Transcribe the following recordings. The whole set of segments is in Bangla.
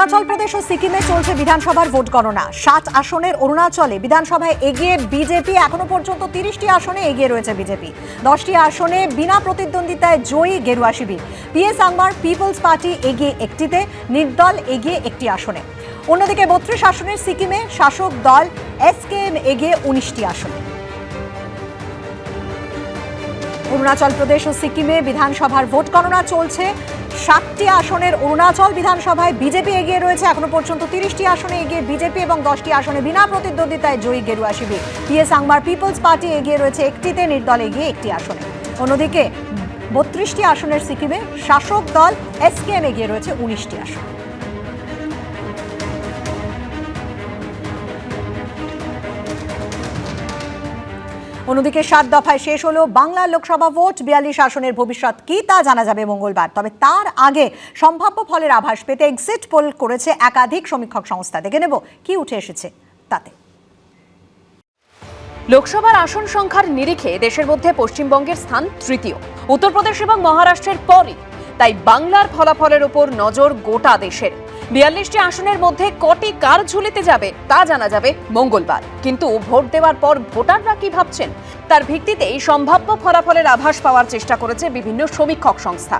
অরুণাচল প্রদেশ ও সিকিমে চলছে বিধানসভার ভোট গণনা। সাত আসনের অরুণাচলে বিধানসভায় এগিয়ে বিজেপি এখনও পর্যন্ত তিরিশটি আসনে এগিয়ে রয়েছে বিজেপি। দশটি আসনে বিনা প্রতিদ্বন্দ্বিতায় জয়ী গেরুয়া শিবির। পিএস আংমার পিপলস পার্টি এগিয়ে একটিতে, নির্দল এগিয়ে একটি আসনে। অন্যদিকে বত্রিশ আসনের সিকিমে শাসক দল এসকেএম এগিয়ে উনিশটি আসনে। অরুণাচল প্রদেশ ও সিকিমে বিধানসভার ভোট গণনা চলছে। সাতটি আসনের অরুণাচল বিধানসভায় বিজেপি এগিয়ে রয়েছে। এখনও পর্যন্ত তিরিশটি আসনে এগিয়ে বিজেপি এবং দশটি আসনে বিনা প্রতিদ্বন্দ্বিতায় জয়ী গেরুয়া শিবির। পিএস আংমার পিপলস পার্টি এগিয়ে রয়েছে। একটিতে নির্দল এগিয়ে একটি আসনে। অন্যদিকে বত্রিশটি আসনের সিকিমে শাসক দল এসকেএম এগিয়ে রয়েছে উনিশটি আসন। অন্যদিকে সাত দফায় শেষ হলো বাংলা লোকসভা ভোট। বিয়াল্লিশ আসনের ভবিষ্যৎ কি তা জানা যাবে মঙ্গলবার। তবে তার আগে সম্ভাব্য ফলের আভাস পেতে এক্সিট পোল করেছে একাধিক সমীক্ষক সংস্থা। দেখে নেব কি উঠে এসেছে তাতে। লোকসভার আসন সংখ্যার নিরিখে দেশের মধ্যে পশ্চিমবঙ্গের স্থান তৃতীয়। উত্তরপ্রদেশ এবং মহারাষ্ট্রের পরই। তাই বাংলার ফলাফলের উপর নজর গোটা দেশের। বিয়াল্লিশটি আসনের মধ্যে কটি কার ঝুলিতে যাবে তা জানা যাবে মঙ্গলবার। কিন্তু ভোট দেওয়ার পর ভোটাররা কি ভাবছেন? তার ভিত্তিতেই সম্ভাব্য ফলাফলের আভাস পাওয়ার চেষ্টা করেছে বিভিন্ন সমীক্ষক সংস্থা।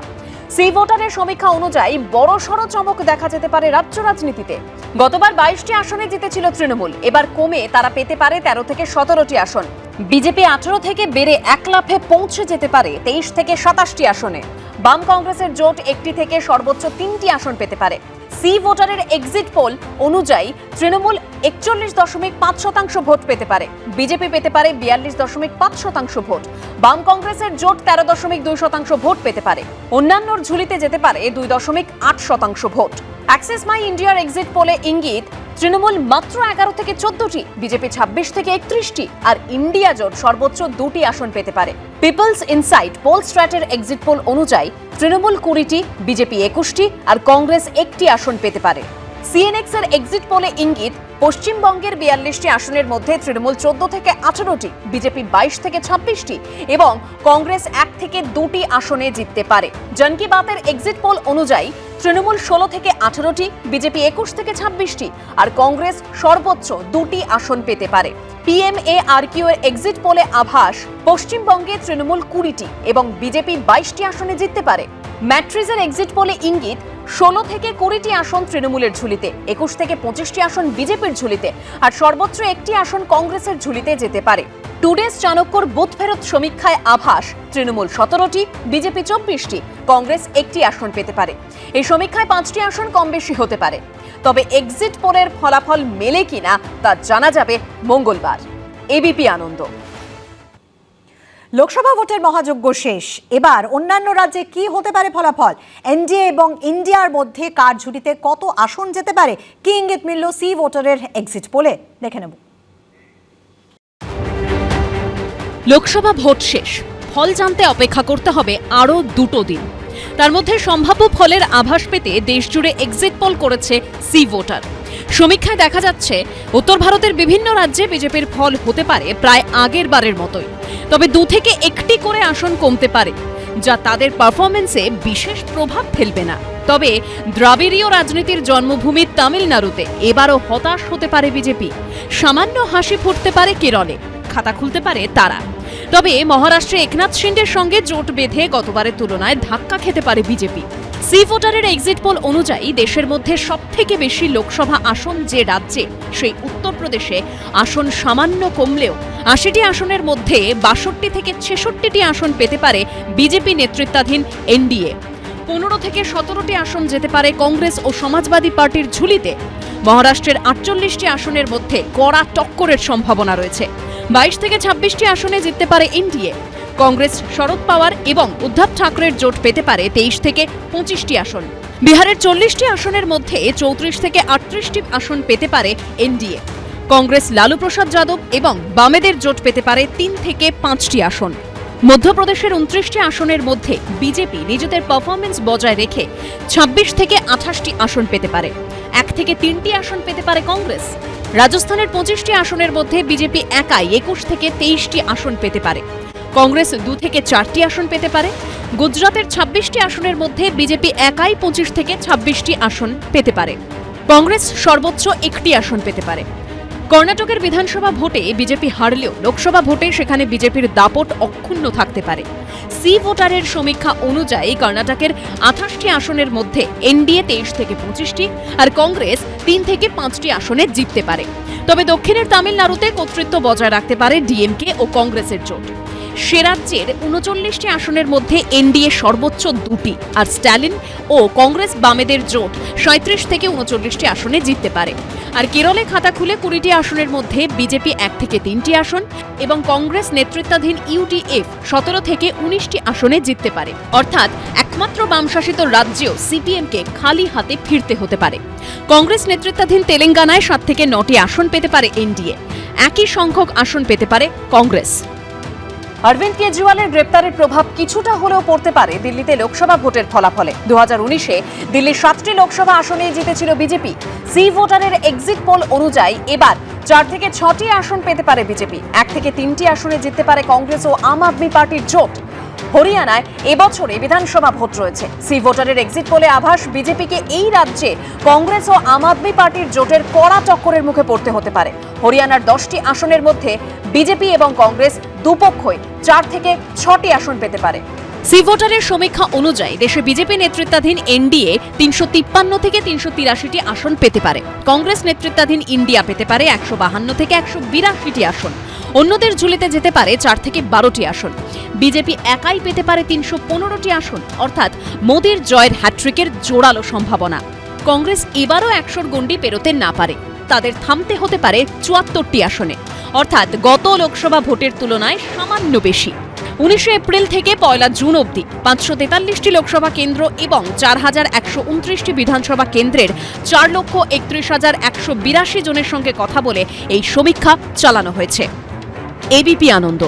সি ভোটারের সমীক্ষা অনুযায়ী বড় সড় চমক দেখা যেতে পারে রাজ্য রাজনীতিতে। গতবার বাইশটি আসনে জিতেছিল তৃণমূল। এবার কমে তারা পেতে পারে তেরো থেকে সতেরোটি আসন। বিজেপি আঠারো থেকে বেড়ে এক লাফে পৌঁছে যেতে পারে তেইশ থেকে সাতাশটি আসনে। বাম কংগ্রেসের জোট একটি থেকে সর্বোচ্চ তিনটি আসন পেতে পারে। সি ভোটারের এক্সিট পোল অনুযায়ী তৃণমূল একচল্লিশ দশমিক পাঁচ শতাংশ ভোট পেতে পারে। বিজেপি পেতে পারে বিয়াল্লিশ দশমিক পাঁচ শতাংশ ভোট। বাম কংগ্রেসের জোট তেরো দশমিক দুই শতাংশ ভোট পেতে পারে। অন্যান্যর ঝুলিতে যেতে পারে দুই দশমিক আট শতাংশ ভোট। অ্যাক্সেস মাই ইন্ডিয়ার এক্সিট পোলে ইঙ্গিত তৃণমূল মাত্র এগারো থেকে চোদ্দটি, বিজেপি ছাব্বিশ থেকে একত্রিশটি, আর ইন্ডিয়া জোট সর্বোচ্চ দুটি আসন পেতে পারে। পিপলস ইনসাইট পোল স্ট্র্যাটের এক্সিট পোল অনুযায়ী তৃণমূল কুড়িটি, বিজেপি একুশটি, আর কংগ্রেস একটি আসন পেতে পারে। সিএনএক্স এর এক্সিট পোলে ইঙ্গিত, পশ্চিমবঙ্গের বিয়াল্লিশটি আসনের মধ্যে তৃণমূল চোদ্দ থেকে আঠারোটি, বিজেপি বাইশ থেকে ছাব্বিশটি এবং কংগ্রেস এক থেকে দুটি আসনে জিততে পারে। জন কি বাতের এক্সিট পোল অনুযায়ী তৃণমূল ষোলো থেকে আঠারোটি, বিজেপি একুশ থেকে ছাব্বিশটি আর কংগ্রেস সর্বোচ্চ দুটি আসন পেতে পারে। পিএমএ আর এর এক্সিট পোলে আভাস, পশ্চিমবঙ্গে তৃণমূল কুড়িটি এবং বিজেপি বাইশটি আসনে জিততে পারে। ম্যাট্রিজের এক্সিট পোলে ইঙ্গিত ষোলো থেকে কুড়িটি আসন তৃণমূলের ঝুলিতে, একুশ থেকে পঁচিশটি আসন বিজেপির ঝুলিতে, আর সর্বোচ্চ একটি আসন কংগ্রেসের ঝুলিতে যেতে পারে। টুডেস চাণক্যর বুথ ফেরত সমীক্ষায় আভাস, তৃণমূল সতেরোটি, বিজেপি চব্বিশটি, কংগ্রেস একটি আসন পেতে পারে। এই সমীক্ষায় পাঁচটি আসন কম বেশি হতে পারে। তবে এক্সিট পোলের ফলাফল মেলে কিনা তা জানা যাবে মঙ্গলবার। এবিপি আনন্দ। লোকসভা ভোটের মহাযজ্ঞ শেষ। এবার অন্যান্য রাজ্যে কি হতে পারে ফলাফল? এনডিএ এবং ইন্ডিয়ার মধ্যে কার ঝুড়িতে কত আসন যেতে পারে? কি ইঙ্গিত মিলল সি ভোটারের এক্সিট পোলে? দেখে নেব। লোকসভা ভোট শেষ। ফল জানতে অপেক্ষা করতে হবে আরও দুটো দিন। তার মধ্যে সম্ভাব্য ফলের আভাস পেতে দেশজুড়ে এক্সিট পোল করেছে সি ভোটার। সমীক্ষায় দেখা যাচ্ছে, উত্তর ভারতের বিভিন্ন রাজ্যে বিজেপির ফল হতে পারে প্রায় আগের বারের মতোই। তবে দু থেকে একটি করে আসন কমতে পারে, যা তাদের পারফরমেন্সে বিশেষ প্রভাব ফেলবে না। তবে দ্রাবিড়ীয় রাজনীতির জন্মভূমি তামিলনাড়ুতে এবারও হতাশ হতে পারে বিজেপি। সামান্য হাসি ফুটতে পারে কেরলে, খাতা খুলতে পারে তারা। তবে মহারাষ্ট্রে একনাথ শিন্ডের সঙ্গে জোট বেঁধে গতবারের তুলনায় ধাক্কা খেতে পারে বিজেপি। সি ভোটারের এক্সিট পোল অনুযায়ী দেশের মধ্যে সব থেকে বেশি লোকসভা আসন যে রাজ্যে, সেই উত্তরপ্রদেশে আসন সামান্য কমলেও আশিটি আসনের মধ্যে বাষট্টি থেকে ছেষট্টিটি আসন পেতে পারে বিজেপি নেতৃত্বাধীন এনডিএ। পনেরো থেকে সতেরোটি আসন যেতে পারে কংগ্রেস ও সমাজবাদী পার্টির ঝুলিতে। মহারাষ্ট্রের আটচল্লিশটি আসনের মধ্যে কড়া টক্করের সম্ভাবনা রয়েছে। বাইশ থেকে ছাব্বিশটি আসনে জিততে পারে এনডিএ। কংগ্রেস শরদ পাওয়ার এবং উদ্ধব ঠাকরের জোট পেতে পারে তেইশ থেকে পঁচিশটি আসন। বিহারের চল্লিশটি আসনের মধ্যে চৌত্রিশ থেকে আটত্রিশটি আসন পেতে পারে এনডিএ। কংগ্রেস লালু প্রসাদ যাদব এবং বামেদের জোট পেতে পারে তিন থেকে পাঁচটি আসন। মধ্যপ্রদেশের উনত্রিশটি আসনের মধ্যে বিজেপি নিজেদের পারফরমেন্স বজায় রেখে ২৬ থেকে আঠাশটি আসন পেতে পারে। এক থেকে তিনটি আসন পেতে পারে কংগ্রেস। রাজস্থানের পঁচিশটি আসনের মধ্যে বিজেপি একাই একুশ থেকে তেইশটি আসন পেতে পারে। কংগ্রেস দু থেকে চারটি আসন পেতে পারে। গুজরাতের ছাব্বিশটি আসনের মধ্যে বিজেপি একাই পঁচিশ থেকে ছাব্বিশটি আসন পেতে পারে। কংগ্রেস সর্বোচ্চ একটি আসন পেতে পারে। কর্ণাটকের বিধানসভা ভোটে বিজেপি হারলেও লোকসভা ভোটে সেখানে বিজেপির দাপট অক্ষুণ্ণ থাকতে পারে। সি ভোটারের সমীক্ষা অনুযায়ী কর্ণাটকের আঠাশটি আসনের মধ্যে এনডিএ তেইশ থেকে পঁচিশটি আর কংগ্রেস তিন থেকে পাঁচটি আসনে জিততে পারে। তবে দক্ষিণের তামিলনাড়ুতে কর্তৃত্ব বজায় রাখতে পারে ডিএমকে ও কংগ্রেসের জোট। সে রাজ্যের উনচল্লিশটি আসনের মধ্যে এনডিএ সর্বোচ্চ দুটি, আর স্ট্যালিন ও কংগ্রেস বামেদের জোট সাঁত্রিশ থেকে উনচল্লিশটি আসনে জিততে পারে। আর কেরলে খাতা খুলে কুড়িটি আসনের মধ্যে বিজেপি এক থেকে তিনটি আসন এবং কংগ্রেস নেতৃত্বাধীন ইউডিএফ সতেরো থেকে উনিশটি আসনে জিততে পারে। অর্থাৎ একমাত্র বামশাসিত রাজ্যেও সিপিএমকে খালি হাতে ফিরতে হতে পারে। কংগ্রেস নেতৃত্বাধীন তেলেঙ্গানায় সাত থেকে নটি আসন পেতে পারে এনডিএ। একই সংখ্যক আসন পেতে পারে কংগ্রেস। অরবিন্দ কেজরিওয়ালের গ্রেপ্তারের প্রভাব কিছুটা হলেও পড়তে পারে দিল্লিতে লোকসভা ভোটের ফলাফলে। দু হাজার উনিশে দিল্লির সাতটি লোকসভা আসনে জিতেছিল বিজেপি। সি ভোটারের এক্সিট পোল অনুযায়ী এবার চার থেকে ছটি আসন পেতে পারে বিজেপি। এক থেকে তিনটি আসনে জিততে পারে কংগ্রেস ও আম আদমি পার্টির জোট। হরিয়ানায় এবছরে বিধানসভা ভোট রয়েছে। সি ভোটারের এক্সিট পোলে আভাস, বিজেপিকে এই রাজ্যে কংগ্রেস ও আম আদমি পার্টির জোটের কড়া টক্করের মুখে পড়তে হতে পারে। হরিয়ানার দশটি আসনের মধ্যে বিজেপি এবং কংগ্রেস দুপক্ষই চার থেকে ছটি আসন পেতে পারে। সি ভোটারের সমীক্ষা অনুযায়ী দেশে বিজেপি নেতৃত্বাধীন এনডিএ তিনশো তিপ্পান্ন থেকে তিনশো তিরাশিটি আসন পেতে পারে। কংগ্রেস নেতৃত্বাধীন ইন্ডিয়া পেতে পারে একশো বাহান্ন থেকে একশো বিরাশিটি আসন। অন্যদের ঝুলিতে যেতে পারে চার থেকে বারোটি আসন। বিজেপি একাই পেতে পারে তিনশো পনেরোটি আসন। অর্থাৎ মোদীর জয়ের হ্যাট্রিকের জোরালো সম্ভাবনা। কংগ্রেস এবারও একশোর গণ্ডি পেরোতে না পারে। তাদের থামতে হতে পারে চুয়াত্তরটি আসনে। অর্থাৎ গত লোকসভা ভোটের তুলনায় সামান্য বেশি। উনিশে এপ্রিল থেকে পয়লা জুন অবধি পাঁচশো তেতাল্লিশটি লোকসভা কেন্দ্র এবং চার হাজার একশো উনত্রিশটি বিধানসভা কেন্দ্রের চার লক্ষ একত্রিশ হাজার একশো বিরাশি জনের সঙ্গে কথা বলে এই সমীক্ষা চালানো হয়েছে। এবিপি আনন্দ।